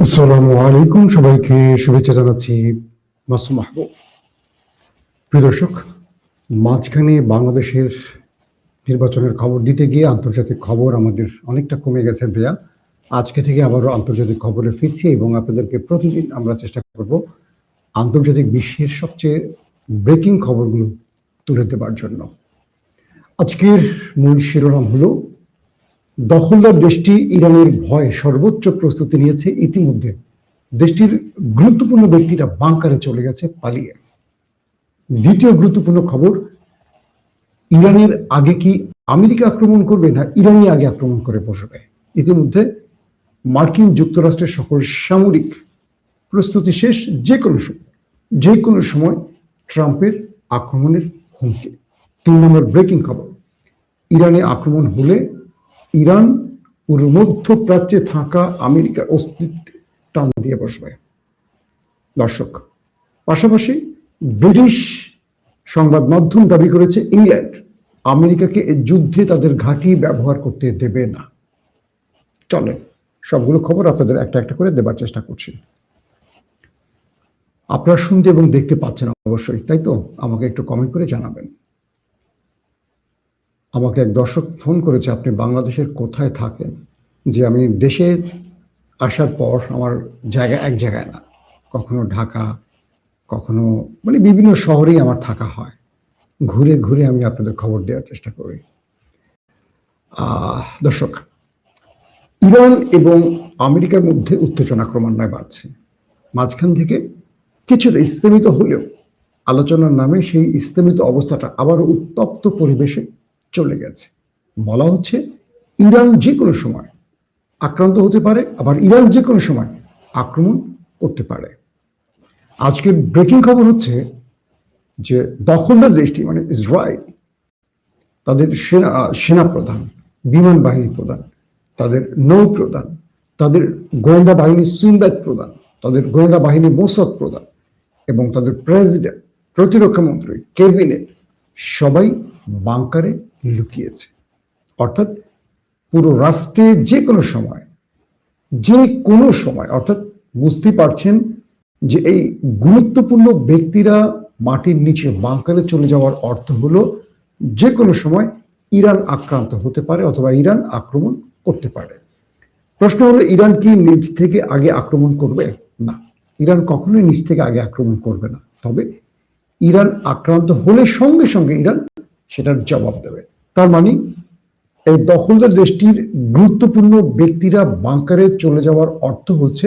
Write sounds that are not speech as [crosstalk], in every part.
আসসালামু আলাইকুম সবাইকে শুভেচ্ছা জানাচ্ছি মাসুম মাহবুব। প্রিয় দর্শক, মাঝখানে বাংলাদেশের নির্বাচনের খবর দিতে গিয়ে আন্তর্জাতিক খবর আমাদের অনেকটা কমে গেছে দেয়া আজকে থেকে আবারও আন্তর্জাতিক খবরে ফিরছি এবং আপনাদেরকে প্রতিদিন আমরা চেষ্টা করব আন্তর্জাতিক বিশ্বের সবচেয়ে ব্রেকিং খবরগুলো তুলে দেবার জন্য। আজকের মূল শিরোনাম হলো দখলদার দেশটি ইরানের ভয়ে সর্বোচ্চ প্রস্তুতি নিয়েছে ইতিমধ্যে। দেশটির গুরুত্বপূর্ণ ব্যক্তিরা বাংকারে চলে গেছে পালিয়ে। দ্বিতীয় গুরুত্বপূর্ণ খবর, ইরানের আগে কি আমেরিকা আক্রমণ করবে না ইরানই আগে আক্রমণ করে বসবে? ইতিমধ্যে মার্কিন যুক্তরাষ্ট্রের সকল সামরিক প্রস্তুতি শেষ যে কোনো সময়, যে কোনো সময় ট্রাম্পের আক্রমণের হুমকি। তিন নম্বর ব্রেকিং খবর, ইরানে আক্রমণ হলে ইরান পুরো মধ্যপ্রাচ্যে থাকা আমেরিকার অস্তিত্ব টান দিয়ে বসবে। দর্শক, পাশাপাশি ব্রিটিশ সংবাদ মাধ্যম দাবি করেছে ইংল্যান্ড আমেরিকাকে এই যুদ্ধে তাদের ঘাঁটি ব্যবহার করতে দেবে না। চলে সবগুলো খবর আপনাদের একটা একটা করে দেবার চেষ্টা করছি। আপনারা শুনতে এবং দেখতে পাচ্ছেন অবশ্যই, তাই তো? আমাকে একটু কমেন্ট করে জানাবেন। আমাকে এক দর্শক ফোন করেছে, আপনি বাংলাদেশের কোথায় থাকেন? যে আমি দেশে আসার পর আমার জায়গা এক জায়গায় না, কখনো ঢাকা, কখনো মানে বিভিন্ন শহরেই আমার থাকা হয়। ঘুরে ঘুরে আমি আপনাদের খবর দেওয়ার চেষ্টা করি। দর্শক, ইরান এবং আমেরিকার মধ্যে উত্তেজনা ক্রমান্বয়ে বাড়ছে। মাঝখান থেকে কিছুটা স্থমিত হলেও আলোচনার নামে সেই স্থমিত অবস্থাটা আবার উত্তপ্ত পরিবেশে চলে গেছে। বলা হচ্ছে ইরান যে কোনো সময় আক্রান্ত হতে পারে, আবার ইরান যে কোনো সময় আক্রমণ করতে পারে। আজকের ব্রেকিং খবর হচ্ছে যে দখলদার দেশটি মানে ইসরায়েল, তাদের সেনা সেনা প্রধান বিমান বাহিনী প্রধান, তাদের নৌ প্রধান তাদের গোয়েন্দা বাহিনী সিন্দাত প্রধান, তাদের গোয়েন্দা বাহিনী মোসাদ প্রধান এবং তাদের প্রেসিডেন্ট, প্রতিরক্ষা মন্ত্রী, ক্যাবিনেট সবাই বাংকারে লুকিয়েছে। অর্থাৎ পুরো রাষ্ট্রে যে কোনো সময়, যে কোনো সময়, অর্থাৎ বুঝতে পারছেন যে এই গুরুত্বপূর্ণ ব্যক্তিরা মাটির নিচে বাংকারে চলে যাওয়ার অর্থ হলো যে কোনো সময় ইরান আক্রান্ত হতে পারে অথবা ইরান আক্রমণ করতে পারে। প্রশ্ন হলো, ইরান কি নিজ থেকে আগে আক্রমণ করবে? না। ইরান কখনোই নিজ থেকে আগে আক্রমণ করবে না। তবে ইরান আক্রান্ত হলে সঙ্গে সঙ্গে ইরান সেটার জবাব দেবে। তার মানে এই দখলদার দেশটির গুরুত্বপূর্ণ ব্যক্তিরা বাংকারে চলে যাওয়ার অর্থ হচ্ছে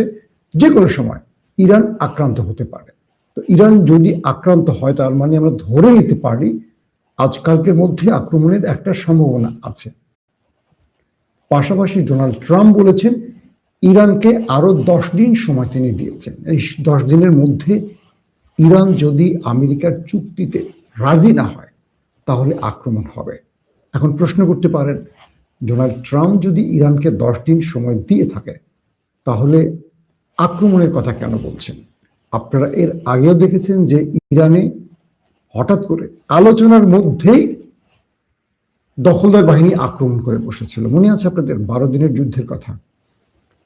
যে কোনো সময় ইরান আক্রান্ত হতে পারে। তো ইরান যদি আক্রান্ত হয়, তার মানে আমরা ধরে নিতে পারি আজকালকের মধ্যে আক্রমণের একটা সম্ভাবনা আছে। পাশাপাশি ডোনাল্ড ট্রাম্প বলেছেন, ইরানকে আরও দশ দিন সময় তিনি দিয়েছেন। এই দশ দিনের মধ্যে ইরান যদি আমেরিকার চুক্তিতে রাজি না হয়, তাহলে আক্রমণ হবে। এখন প্রশ্ন করতে পারেন, ডোনাল্ড ট্রাম্প যদি ইরানকে দশ দিন সময় দিয়ে থাকে, তাহলে আক্রমণের কথা কেন বলছেন? আপনারা এর আগেও দেখেছেন যে ইরানে হঠাৎ করে আলোচনার মধ্যেই দখলদার বাহিনী আক্রমণ করে বসেছিল। মনে আছে আপনাদের? বারো দিনের যুদ্ধের কথা।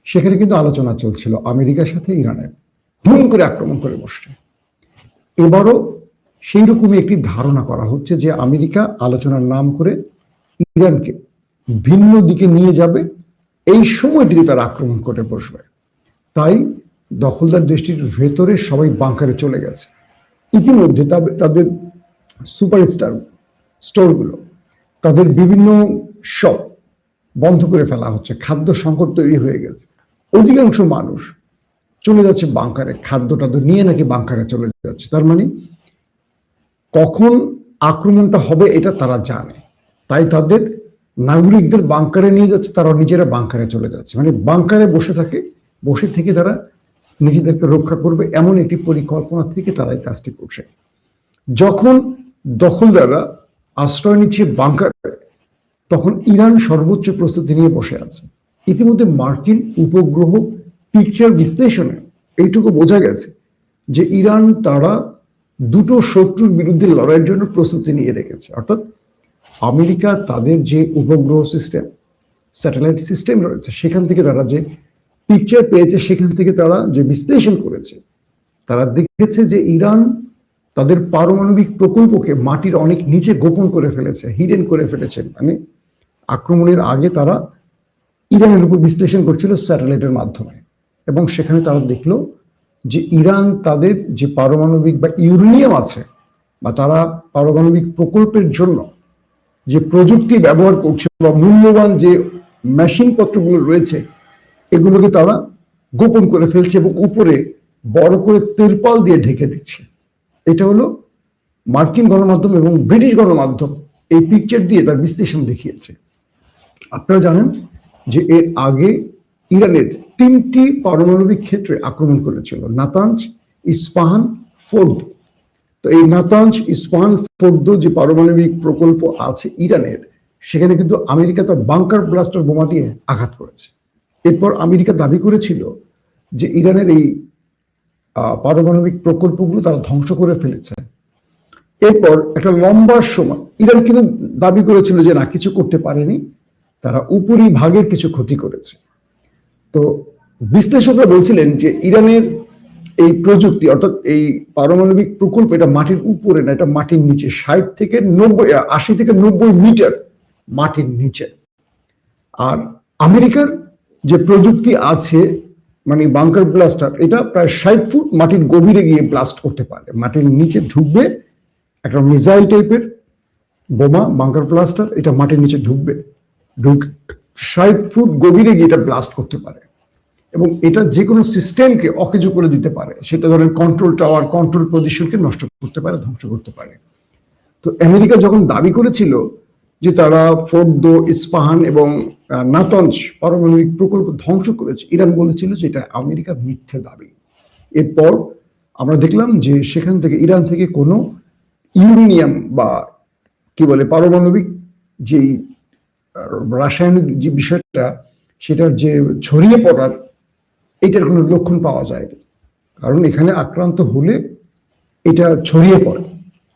সেখানে কিন্তু আলোচনা চলছিল আমেরিকার সাথে ইরানের। ধুম করে আক্রমণ করে বসছে। এবারও সেই রকমই একটি ধারণা করা হচ্ছে যে আমেরিকা আলোচনার নাম করে ইরানকে ভিন্ন দিকে নিয়ে যাবে, এই সময়টিতে তারা আক্রমণ করে বসবে। তাই দখলদার দেশটির ভেতরে সবাই বাংকারে চলে গেছে। ইতিমধ্যে তাদের- সুপারস্টার স্টোরগুলো, তাদের বিভিন্ন শপ বন্ধ করে ফেলা হচ্ছে, খাদ্য সংকট তৈরি হয়ে গেছে। অধিকাংশ মানুষ চলে যাচ্ছে বাংকারে খাদ্য টাদ্য নিয়ে নাকি বাংকারে চলে যাচ্ছে। তার মানে কখন আক্রমণটা হবে এটা তারা জানে। তাই তাদের নাগরিকদের বাংকারে নিয়ে যাচ্ছে, তারা নিজেরা বাংকারে চলে যাচ্ছে। মানে বাংকারে বসে থাকে, বসে থেকে তারা নিজেদেরকে রক্ষা করবে এমন একটি পরিকল্পনা থেকে তারা এই কাজটি করছে। যখন দখলদাররা আশ্রয় নিচ্ছে বাংকারে, তখন ইরান সর্বোচ্চ প্রস্তুতি নিয়ে বসে আছে। ইতিমধ্যে মার্কিন উপগ্রহ পিকচার বিশ্লেষণে এইটুকু বোঝা গেছে যে ইরান তারা দুটো শত্রুর বিরুদ্ধে লড়াইয়ের জন্য প্রস্তুতি নিয়ে রেখেছে। অর্থাৎ আমেরিকা তাদের যে উপগ্রহ সিস্টেম স্যাটেলাইট সিস্টেম রয়েছে, সেখান থেকে তারা যে পিকচার পেয়েছে, সেখান থেকে তারা যে বিশ্লেষণ করেছে, তারা দেখেছে যে ইরান তাদের পারমাণবিক প্রকল্পকে মাটির অনেক নিচে গোপন করে ফেলেছে হিডেন করে ফেলেছে। মানে আক্রমণের আগে তারা ইরানের উপর বিশ্লেষণ করছিল স্যাটেলাইটের মাধ্যমে। এবং সেখানে তারা দেখল যে ইরান তাদের যে পারমাণবিক বা ইউরেনিয়াম আছে, বা তারা পারমাণবিক প্রকল্পের জন্য যে প্রযুক্তি ব্যবহার করছে বা মূল্যবান যে মেশিন পত্রগুলো রয়েছে, এগুলোকে তারা গোপন করে ফেলছে এবং উপরে বড় করে তেরপাল দিয়ে ঢেকে দিচ্ছে। এটা হলো মার্কিন গণমাধ্যম এবং ব্রিটিশ গণমাধ্যম এই পিকচার দিয়ে তার বিশ্লেষণ দেখিয়েছে। আপনারা জানেন যে এর আগে ইরানের তিনটি পারমাণবিক ক্ষেত্রে আক্রমণ করেছিল, নাতাঞ্জ, ইস্পাহান, ফোর্দ। তো এই নাতাঞ্জ ইস্পাহান ফোর্দ যে পারমাণবিক প্রকল্প আছে ইরানের, সেখানে কিন্তু আমেরিকা তার বাংকার ব্লাস্টার বোমা দিয়ে আঘাত করেছে। এরপর আমেরিকা দাবি করেছিল যে ইরানের এই পারমাণবিক প্রকল্পগুলো তারা ধ্বংস করে ফেলেছে। এরপর একটা লম্বা সময় ইরান কিন্তু দাবি করেছিল যে না, কিছু করতে পারেনি, তারা উপরি ভাগের কিছু ক্ষতি করেছে। তো বিশ্লেষকরা বলছিলেন যে ইরানের এই প্রযুক্তি, অর্থাৎ এই পারমাণবিক প্রকল্প, এটা মাটির উপরে না, এটা মাটির নিচে, ষাট থেকে নব্বই আশি থেকে নব্বই মিটার মাটির নিচে। আর আমেরিকার যে প্রযুক্তি আছে মানে বাংকার ব্লাস্টার, এটা প্রায় ষাট ফুট মাটির গভীরে গিয়ে ব্লাস্ট করতে পারে। মাটির নিচে ঢুকবে একটা মিসাইল টাইপের বোমা, বাংকার ব্লাস্টার, এটা মাটির নিচে ঢুকবে। ঢুক, ষাট ফুট গভীরে গিয়ে এটা ব্লাস্ট করতে পারে। এবং এটা যে কোনো সিস্টেমকে অকেজো করে দিতে পারে। সেটা ধরেন কন্ট্রোল টাওয়ার কন্ট্রোল পজিশনকে নষ্ট করতে পারে, ধ্বংস করতে পারে। তো আমেরিকা যখন দাবি করেছিল যে তারা ফোর্দ, ইস্পাহান এবং নাতঞ্জ পারমাণবিক প্রকল্প ধ্বংস করেছে, ইরান বলেছিল যে এটা আমেরিকার মিথ্যে দাবি। এরপর আমরা দেখলাম যে সেখান থেকে, ইরান থেকে কোনো ইউরেনিয়াম বা কি বলে পারমাণবিক যেই রাসায়নিক যে বিষয়টা, সেটার যে ছড়িয়ে পড়ার এটার কোনো লক্ষণ পাওয়া যায়নি। কারণ এখানে আক্রান্ত হলে এটা ছড়িয়ে পড়ে।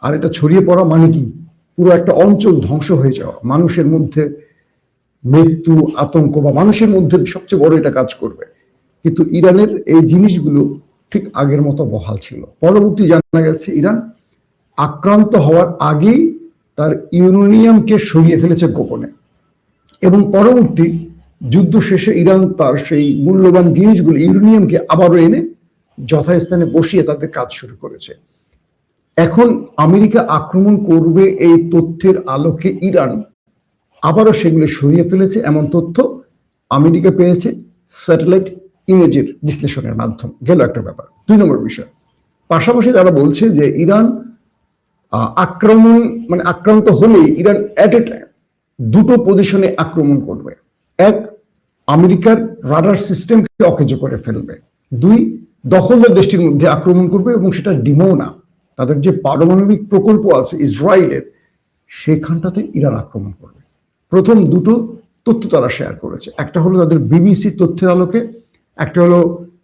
আর এটা ছড়িয়ে পড়া মানে কি? পুরো একটা অঞ্চল ধ্বংস হয়ে যাওয়া। মানুষের মধ্যে মৃত্যু, আতঙ্ক বা মানুষের মধ্যে সবচেয়ে বড় এটা কাজ করবে। কিন্তু ইরানের এই জিনিসগুলো ঠিক আগের মতো বহাল ছিল। পরবর্তী জানা গেছে, ইরান আক্রান্ত হওয়ার আগেই তার ইউরেনিয়ামকে সরিয়ে ফেলেছে গোপনে। এবং পরবর্তী যুদ্ধ শেষে ইরান তার সেই মূল্যবান জিনিসগুলো, ইউরেনিয়ামকে আবারও এনে যথাস্থানে বসিয়ে তাদের কাজ শুরু করেছে। এখন আমেরিকা আক্রমণ করবে এই তথ্যের আলোকে ইরান আবারও সেগুলো সরিয়ে ফেলেছে, এমন তথ্য আমেরিকা পেয়েছে স্যাটেলাইট ইমেজের বিশ্লেষণের মাধ্যম। গেল একটা ব্যাপার। দুই নম্বর বিষয়। পাশাপাশি তারা বলছে যে ইরান আক্রমণ মানে আক্রান্ত হলে ইরান অ্যাট এ টাইম দুটো পজিশনে আক্রমণ করবে। এক, আমেরিকার রাডার সিস্টেমকে অকেজ করে ফেলবে। দুই, দখলদার দেশটির মধ্যে আক্রমণ করবে এবং সেটা ডিমও না। তাদের যে পারমাণবিক প্রকল্প আছে ইসরায়েলের, সেখানটাতে ইরান আক্রমণ করবে। প্রথম দুটো তথ্য তারা শেয়ার করেছে। একটা হলো তাদের বিবিসি তথ্যের আলোকে, একটা হলো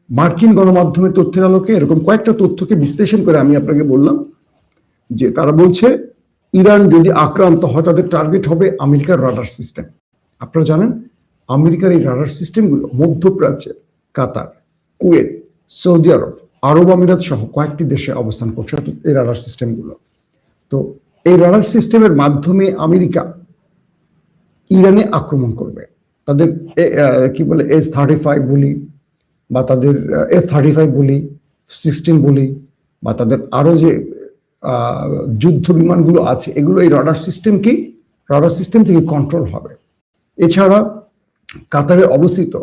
মার্কিন গণমাধ্যমের তথ্যের আলোকে। এরকম কয়েকটা তথ্যকে বিশ্লেষণ করে আমি আপনাকে বললাম যে তারা বলছে, ইরান যদি আক্রান্ত হয়, তাদের টার্গেট হবে আমেরিকার রাডার সিস্টেম। আপনারা জানেন আমেরিকার এই রাডার সিস্টেমগুলো মধ্যপ্রাচ্যের কাতার, কুয়েত, সৌদি আরব আরব আমিরাত সহ কয়েকটি দেশে অবস্থান করছে এই রাডার সিস্টেমগুলো। তো এই রাডার সিস্টেমের মাধ্যমে আমেরিকা ইরানে আক্রমণ করবে। তাদের কি বলে, এস থার্টি ফাইভ বলি বা তাদের এফ থার্টি ফাইভ বলি, সিক্সটিন বলি বা তাদের আরও যে যুদ্ধ বিমানগুলো আছে, এগুলো এই রাডার সিস্টেমকেই, রাডার সিস্টেম থেকে কন্ট্রোল হবে। এছাড়া কাতারে অবস্থিত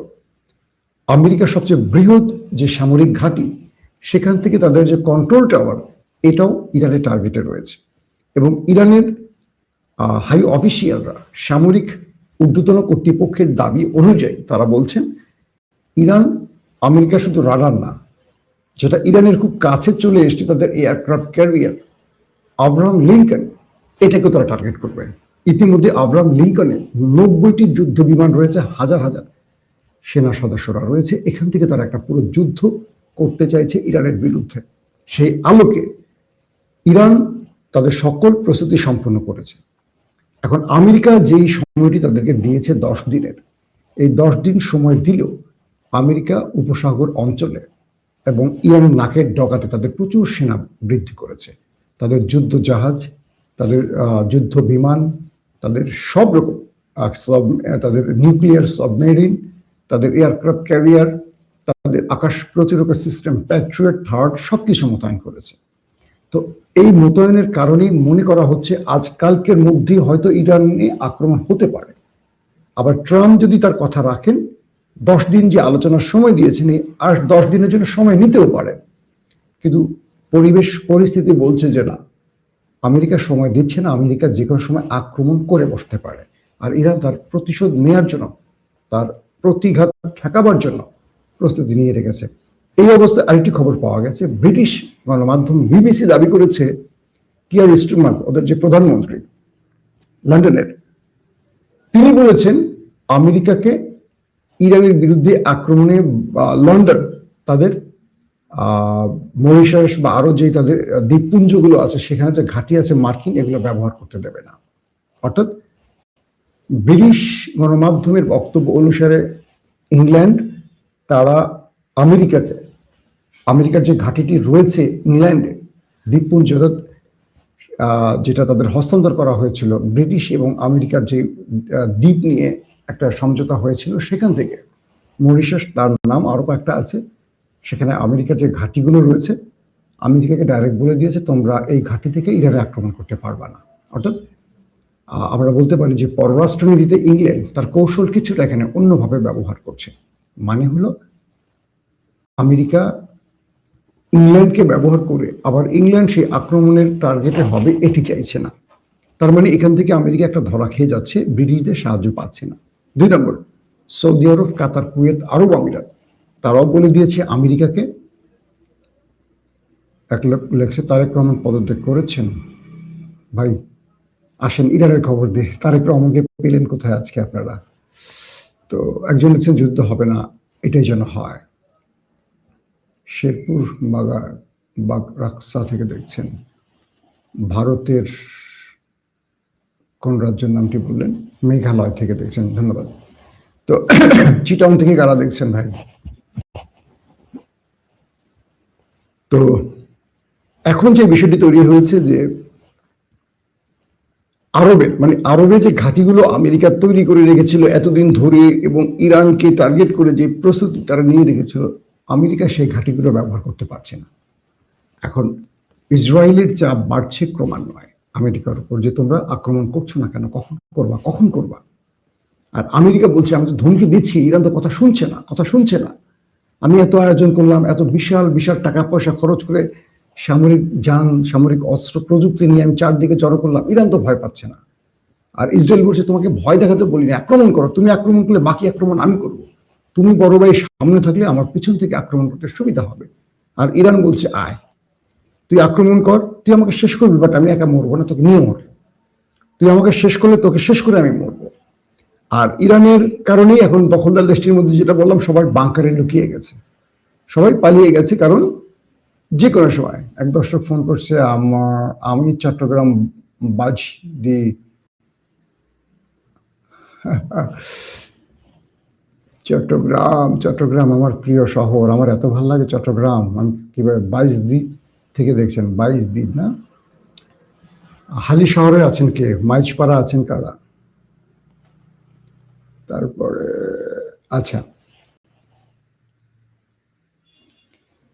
আমেরিকার সবচেয়ে বৃহৎ যে সামরিক ঘাঁটি, সেখান থেকে তাদের যে কন্ট্রোল টাওয়ার এটাও ইরানের টার্গেটে রয়েছে। এবং ইরানের হাই অফিসিয়ালরা সামরিক ঊর্ধ্বতন কর্তৃপক্ষের দাবি অনুযায়ী তারা বলছেন, ইরান আমেরিকা শুধু রাডার না, যেটা ইরানের খুব কাছে চলে এসছে তাদের এয়ারক্রাফট ক্যারিয়ার আব্রাহাম লিঙ্কন এটাকে তারা টার্গেট করবে। ইতিমধ্যে আব্রাহাম লিঙ্কনের নব্বইটি যুদ্ধ বিমান রয়েছে, হাজার হাজার সেনা সদস্যরা রয়েছে। এখান থেকে তারা একটা পুরো যুদ্ধ করতে চাইছে ইরানের বিরুদ্ধে। সেই আলোকে ইরান তাদের সকল প্রস্তুতি সম্পন্ন করেছে। এখন আমেরিকা যেই সময়টি তাদেরকে দিয়েছে দশ দিনের, এই দশ দিন সময় দিলেও আমেরিকা উপসাগর অঞ্চলে এবং ইরান নাকের ডগাতে তাদের প্রচুর সেনা বৃদ্ধি করেছে। তাদের যুদ্ধ জাহাজ, তাদের যুদ্ধ বিমান তাদের সব রকম তাদের নিউক্লিয়ার সাবমেরিন তাদের এয়ারক্রাফট ক্যারিয়ার তাদের আকাশ প্রতিরক্ষা সিস্টেম প্যাট্রিয়ট থার্ড সবকিছু মোতায়েন করেছে। তো এই মোতায়েনের কারণেই মনে করা হচ্ছে আজকালকের মধ্যেই হয়তো ইরানে আক্রমণ হতে পারে। আবার ট্রাম্প যদি তার কথা রাখেন, দশ দিন যে আলোচনার সময় দিয়েছেন আর দশ দিনের জন্য সময় নিতেও পারে। কিন্তু পরিবেশ, পরিস্থিতি বলছে যে না আমেরিকা সময় দিচ্ছে না, আমেরিকা যে কোনো সময় আক্রমণ করে বসতে পারে। আর ইরান তার প্রতিশোধ নেয়ার জন্য, তার প্রতিঘাত ঠেকাবার জন্য প্রস্তুতি নিয়ে রেখেছে। এই অবস্থায় আরেকটি খবর পাওয়া গেছে। ব্রিটিশ গণমাধ্যম বিবিসি দাবি করেছে, কিয়ার স্টুমার ওদের যে প্রধানমন্ত্রী লন্ডনের, তিনি বলেছেন, আমেরিকাকে ইরানের বিরুদ্ধে আক্রমণে লন্ডন তাদের মরিশাস বা আরও যে তাদের দ্বীপপুঞ্জগুলো আছে, সেখানে যে ঘাঁটি আছে, মার্কিন এগুলো ব্যবহার করতে দেবে না। অর্থাৎ ব্রিটিশ গণমাধ্যমের বক্তব্য অনুসারে ইংল্যান্ড, তারা আমেরিকাকে আমেরিকার যে ঘাঁটিটি রয়েছে ইংল্যান্ডে, দ্বীপপুঞ্জ অর্থাৎ যেটা তাদের হস্তান্তর করা হয়েছিল, ব্রিটিশ এবং আমেরিকার যে দ্বীপ নিয়ে একটা সমঝোতা হয়েছিল, সেখান থেকে মরিশাস তার নাম আরও কয়েকটা আছে সেখানে আমেরিকার যে ঘাঁটিগুলো রয়েছে, আমেরিকাকে ডাইরেক্ট বলে দিয়েছে, তোমরা এই ঘাঁটি থেকে ইরানে আক্রমণ করতে পারবা না। অর্থাৎ আমরা বলতে পারি যে পররাষ্ট্রনীতিতে ইংল্যান্ড তার কৌশল কিছুটা এখানে অন্যভাবে ব্যবহার করছে। মানে হলো, আমেরিকা ইংল্যান্ডকে ব্যবহার করে আবার ইংল্যান্ড সেই আক্রমণের টার্গেটে হবে এটি চাইছে না। তার মানে এখান থেকে আমেরিকা একটা ধরা খেয়ে যাচ্ছে, ব্রিটিশদের সাহায্য পাচ্ছে না। দুই নম্বর, সৌদি আরব, কাতার, কুয়েত, আরব আমিরাত তারাও বলে দিয়েছে আমেরিকাকে। এক লেখছে, তারেক রহমান পদত্যাগ করেছেন। ভাই, আসেন, ইরানের খবর দিয়ে তারেক রহমানকে পেলেন কোথায় আজকে আপনারা? তো একজন লিখছেন যুদ্ধ হবে না, এটাই যেন হয়। শেরপুর বাগা বাগ রাকসা থেকে দেখছেন। ভারতের কোন রাজ্যের নামটি বললেন? মেঘালয় থেকে দেখছেন। ধন্যবাদ। তো [clears throat] চিটং থেকে কারা দেখছেন ভাই? তো এখন যে বিষয়টি তৈরি হয়েছে যে আরবের মানে আরবে যে ঘাঁটিগুলো আমেরিকা তৈরি করে রেখেছিল এতদিন ধরে এবং ইরানকে টার্গেট করে যে প্রস্তুতি তারা নিয়ে রেখেছিল, আমেরিকা সেই ঘাঁটিগুলো ব্যবহার করতে পারছে না। এখন ইসরায়েলের চাপ বাড়ছে ক্রমান্বয়ে। আমেরিকার উপর যে তোমরা আক্রমণ করছ না কেন, কখন করবা কখন করবা? আর আমেরিকা বলছে, আমি তো ধমকি দিচ্ছি, ইরান তো কথা শুনছে না, কথা শুনছে না। আমি এত আয়োজন করলাম, এত বিশাল বিশাল টাকা পয়সা খরচ করে সামরিক যান, সামরিক অস্ত্র প্রযুক্তি নিয়ে আমি চারদিকে জড়ো করলাম, ইরান তো ভয় পাচ্ছে না। আর ইসরায়েল বলছে, তোমাকে ভয় দেখাতে বলিনি আক্রমণ করো, তুমি আক্রমণ করলে বাকি আক্রমণ আমি করব। তুমি বড় ভাই সামনে থাকলে আমার পিছন থেকে আক্রমণ করতে সুবিধা হবে। আর ইরান বলছে, আয়, তুই আক্রমণ কর, তুই আমাকে শেষ করবি বাট আমি একা মরবো না, তোকে নিয়ে মরবো। তুই আমাকে শেষ করলে তোকে শেষ করে আমি মরবো। আর ইরানের কারণেই এখন দখলদার দেশটির মধ্যে যেটা বললাম সবাই বাংকারে লুকিয়ে গেছে। সবাই পালিয়ে গেছে, কারণ যে কোনো সময় এক দর্শক ফোন করছে, আমার, আমি চট্টগ্রাম বাজ দি চট্টগ্রাম চট্টগ্রাম আমার প্রিয় শহর, আমার এত ভালো লাগে চট্টগ্রাম। আমি কীভাবে বাইশ দ্বীপ থেকে দেখছেন? বাইশ দ্বীপ না? হালি শহরে আছেন কে? মাইজপাড়া আছেন কারা? তারপরে আচ্ছা।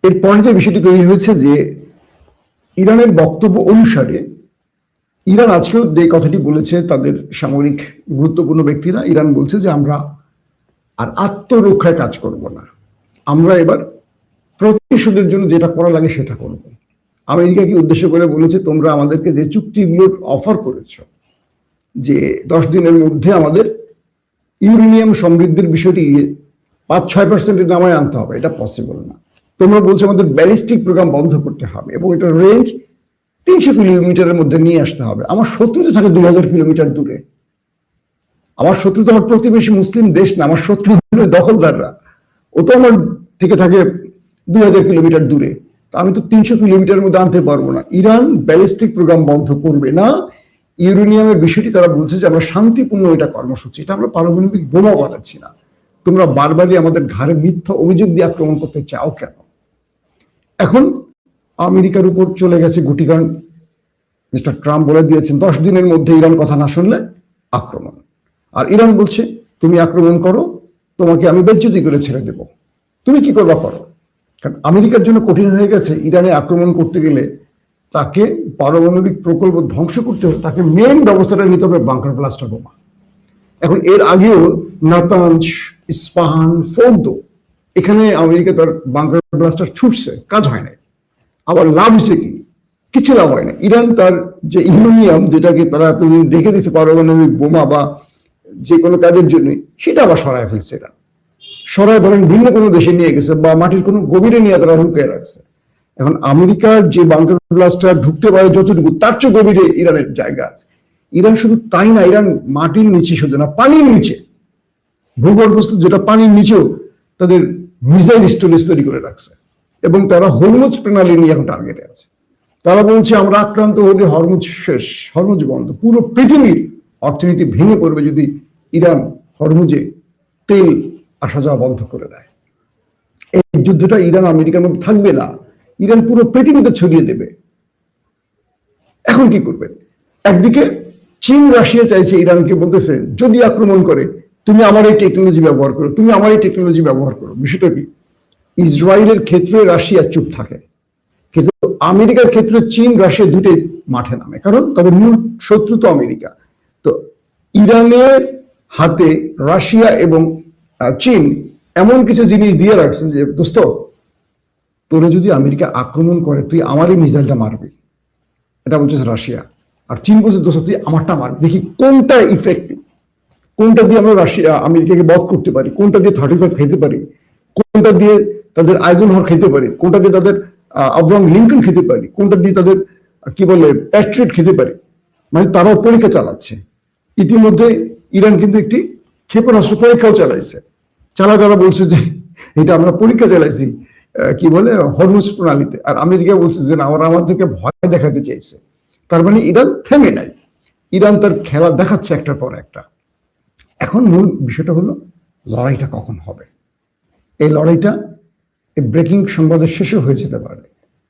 এরপরে যে বিষয়টি তৈরি হয়েছে যে, ইরানের বক্তব্য অনুসারে, ইরান আজকেও যে কথাটি বলেছে তাদের সামরিক গুরুত্বপূর্ণ ব্যক্তিরা, ইরান বলছে যে, আমরা আর আত্মরক্ষায় কাজ করব না। আমরা এবার প্রতিশোধের জন্য যেটা করা লাগে সেটা করব। আমেরিকাকে উদ্দেশ্য করে বলেছে, তোমরা আমাদেরকে যে চুক্তিগুলোর অফার করেছ, যে দশ দিনের মধ্যে আমাদের ইউরেনিয়াম সমৃদ্ধির বিষয়টি পাঁচ, ছয় পার্সেন্টের নামায় আনতে হবে, এটা পসিবল না। তোমরা বলছো আমাদের ব্যালিস্টিক প্রোগ্রাম বন্ধ করতে হবে এবং এটা রেঞ্জ তিনশো কিলোমিটারের মধ্যে নিয়ে আসতে হবে। আমার শত্রু তো থাকে দুই হাজার কিলোমিটার দূরে। আমার শত্রু তো আমার প্রতিবেশী মুসলিম দেশ না, আমার শত্রু দখলদাররা। ও তো আমার থেকে থাকে দুই হাজার কিলোমিটার দূরে। আমি তো তিনশো কিলোমিটারের মধ্যে আনতে পারব না। ইরান ব্যালিস্টিক প্রোগ্রাম বন্ধ করবে না। ইউরেনিয়ামের বিষয়টি তারা বলছে যে আমরা শান্তিপূর্ণ এটা কর্মসূচি, এটা আমরা পারমাণবিক বোমা বানাচ্ছি না। তোমরা বারবারই আমাদের ঘাড়ে মিথ্যা অভিযোগ দিয়ে আক্রমণ করতে চাও কেন? এখন আমেরিকার উপর চলে গেছে গুটিকান মিস্টার ট্রাম্প বলে দিয়েছেন, দশ দিনের মধ্যে ইরান কথা না শুনলে আক্রমণ। আর ইরান বলছে, তুমি আক্রমণ করো, তোমাকে আমি বেজ্জতি করে ছেড়ে দেব। তুমি কি করবা করো? কারণ আমেরিকার জন্য কঠিন হয়ে গেছে ইরানে আক্রমণ করতে গেলে তাকে পারমাণবিক প্রকল্প ধ্বংস করতে হবে তাকে মেন ব্যবস্থাটা নিতে হবে বাংকার ব্লাস্টার বোমা। এখন এর আগেও নাতাঞ্জ, ইস্পাহান ফোর্দো এখানে আমেরিকা তার বাংকার ব্লাস্টার ছুটছে, কাজ হয় নাই। আবার লাভ হয়েছে কি? কিছু লাভ হয় না ইরান তার যে ইউরেনিয়াম, যেটাকে তারা এতদিন রেখে দিচ্ছে পারমাণবিক বোমা বা যে কোনো কাজের জন্য সেটা আবার সরায় ফেলছে এরা। সরায় ধরেন ভিন্ন কোনো দেশে নিয়ে গেছে বা মাটির কোনো গভীরে নিয়ে তারা ঢুকিয়ে রাখছে। এখন আমেরিকার যে বাংকার ব্লাস্টার ঢুকতে পারে যতটুকু, তার চেয়ে গভীরে ইরানের জায়গা আছে। ইরান শুধু তাই না, ইরান মাটির নিচে শুধু না, পানির নিচে। ভূগর্ভস্থ যেটা পানির নিচেও তাদের মিসাইল স্টোরেজ তৈরি করে রাখছে। এবং তারা হরমুজ প্রণালী নিয়ে এখন টার্গেটে আছে। তারা বলছে, আমরা আক্রান্ত হলে হরমুজ শেষ, হরমুজ বন্ধ। পুরো পৃথিবীর অর্থনীতি ভেঙে পড়বে যদি ইরান হরমুজে তেল আসা যাওয়া বন্ধ করে দেয়। এই যুদ্ধটা ইরান আমেরিকার মধ্যে থাকবে না। ইরান পুরো পৃথিবীতে ছড়িয়ে দেবে। এখন কি করবেন? একদিকে চীন, রাশিয়া চাইছে ইরানকে বলতেছে, যদি আক্রমণ করে, তুমি আমার এই টেকনোলজি ব্যবহার করো, তুমি আমার এই টেকনোলজি ব্যবহার করো। বিষয়টা কি? ইসরায়েলের ক্ষেত্রে রাশিয়া চুপ থাকে। কিন্তু আমেরিকার ক্ষেত্রে চীন, রাশিয়া দুটোই মাঠে নামে। কারণ তাদের মূল শত্রু তো আমেরিকা। তো ইরানের হাতে রাশিয়া এবং চীন এমন কিছু জিনিস দিয়ে রাখছে যে, দোস্ত তোরে যদি আমেরিকা আক্রমণ করে, তুই আমারই মিসাইলটা মারবি। এটা বলছে রাশিয়া। আর চীন বলছে, দোস্ত, তুই আমারটা মারবি দেখি কোনটা ইফেক্টিভ কোনটা দিয়ে আমরা রাশিয়া, আমেরিকাকে বধ করতে পারি, কোনটা দিয়ে থার্টি ফাইভ খেতে পারি, কোনটা দিয়ে তাদের আয়োজন হর খেতে পারি, কোনটা দিয়ে তাদের আব্রাহাম লিঙ্কন খেতে পারি, কোনটা দিয়ে তাদের, কি বলে প্যাট্রিয়ট খেতে পারি। মানে তারাও পরীক্ষা চালাচ্ছে। ইতিমধ্যে ইরান কিন্তু একটি ক্ষেপণাস্ত্র পরীক্ষাও চালাইছে। চালা তারা বলছে যে, এটা আমরা পরীক্ষা চালাইছি কি বলে, হরমুজ প্রণালীতে। আর আমেরিকা বলছে যে না, ওরা আমাদেরকে ভয় দেখাতে চাইছে। তার মানে ইরান থেমে নাই। ইরান তার খেলা দেখাচ্ছে একটার পর একটা। এখন মূল বিষয়টা হলো, লড়াইটা কখন হবে? এই লড়াইটা ব্রেকিং সংবাদের শেষে হয়ে যেতে পারে।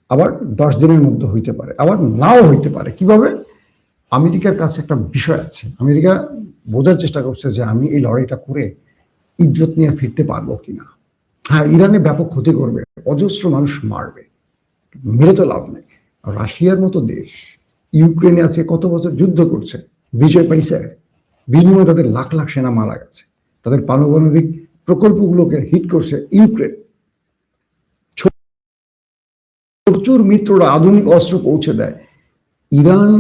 আবার দশ দিনের মধ্যে হইতে পারে। আবার নাও হইতে পারে। কীভাবে? আমেরিকার কাছে একটা বিষয় আছে। আমেরিকা বোঝার চেষ্টা করছে যে আমি এই লড়াইটা করে ইজ্জত নিয়ে ফিরতে পারব কিনা। হ্যাঁ ইরানে ব্যাপক ক্ষতি করবে, অজস্র মানুষ মারবে, মেরে তো লাভ নেই। রাশিয়ার মতো দেশ, ইউক্রেনে আছে, কত বছর যুদ্ধ করছে, বিজয় পাইছে, বিনিময়ে তাদের লাখ লাখ সেনা মারা গেছে, তাদের পারমাণবিক প্রকল্পগুলোকে হিট করছে ইউক্রেন। প্রচুর মিত্ররা আধুনিক অস্ত্র পৌঁছে দেয়। ইরান,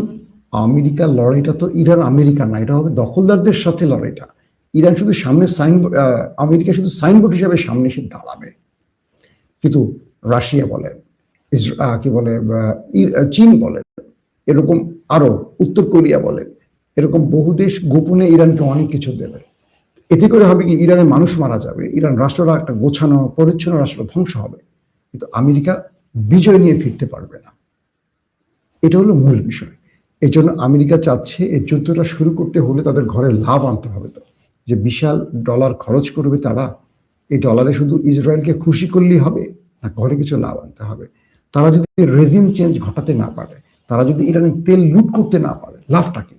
আমেরিকার লড়াইটা তো ইরান আমেরিকা না, এটা হবে দখলদারদের সাথে লড়াইটা। ইরান শুধু সামনে সাইন আমেরিকা শুধু সাইনবোর্ড হিসাবে সামনে এসে দাঁড়াবে। কিন্তু রাশিয়া বলেন কি বলে চীন বলেন এরকম আরও উত্তর কোরিয়া বলেন এরকম বহু দেশ গোপনে ইরানকে অনেক কিছু দেবে। এতে করে হবে কি, ইরানের মানুষ মারা যাবে, ইরান রাষ্ট্ররা একটা গোছানো, পরিচ্ছন্ন রাষ্ট্র ধ্বংস হবে, কিন্তু আমেরিকা বিজয় নিয়ে ফিরতে পারবে না। এটা হলো মূল বিষয়। এই জন্য আমেরিকা চাচ্ছে এই যুদ্ধটা শুরু করতে হলে তাদের ঘরে লাভ আনতে হবে তো। যে বিশাল ডলার খরচ করবে তারা, এই ডলারে শুধু ইসরায়েলকে খুশি করলেই হবে, না ঘরে কিছু লাভ আনতে হবে। তারা যদি রেজিম চেঞ্জ ঘটাতে না পারে, তারা যদি ইরানের তেল লুট করতে না পারে লাভটা কি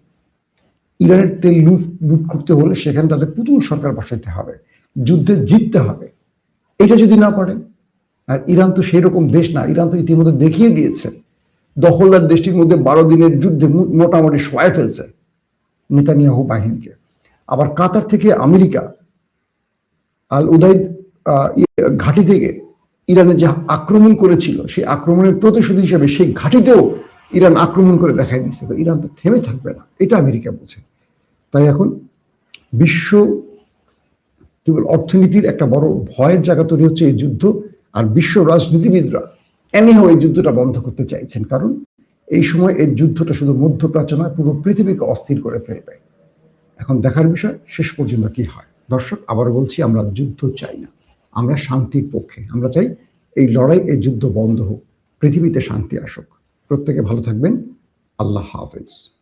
ইরানের তেল লুট লুট করতে হলে সেখানে তাদের পুতুল সরকার বসাইতে হবে, যুদ্ধে জিততে হবে, এটা যদি না পারে, আর ইরান তো সেই রকম দেশ না, ইরান তো ইতিমধ্যে দেখিয়ে দিয়েছে, দখলদার দেশটির মধ্যে বারো দিনের যুদ্ধে মোটামুটি সবাই ফেলছে নেতানিয়াহু বাহিনীকে। আবার কাতার থেকে আমেরিকা, আল উদাইদ ঘাঁটি থেকে ইরানে যে আক্রমণ করেছিল, সেই আক্রমণের প্রতিশোধ হিসেবে সেই ঘাঁটিতেও ইরান আক্রমণ করে দেখাই দিচ্ছে তো ইরান তো থেমে থাকবে না, এটা আমেরিকা বলছে। তাই এখন বিশ্ব কি বল অর্থনীতির একটা বড় ভয়ের জায়গা তৈরি হচ্ছে এই যুদ্ধ, আর বিশ্ব রাজনীতিবিদরা এনিহাও এই যুদ্ধটা বন্ধ করতে চাইছেন। কারণ এই সময় এই যুদ্ধটা শুধু মধ্যপ্রাচ্য নয়, পুরো পৃথিবীকে অস্থির করে ফেলবে। এখন দেখার বিষয়, শেষ পর্যন্ত কি হয়? দর্শক আবার বলছি, আমরা যুদ্ধ চাই না। আমরা শান্তির পক্ষে। আমরা চাই এই লড়াই, এই যুদ্ধ বন্ধ হোক, পৃথিবীতে শান্তি আসুক। প্রত্যেকে ভালো থাকবেন। আল্লাহ হাফেজ।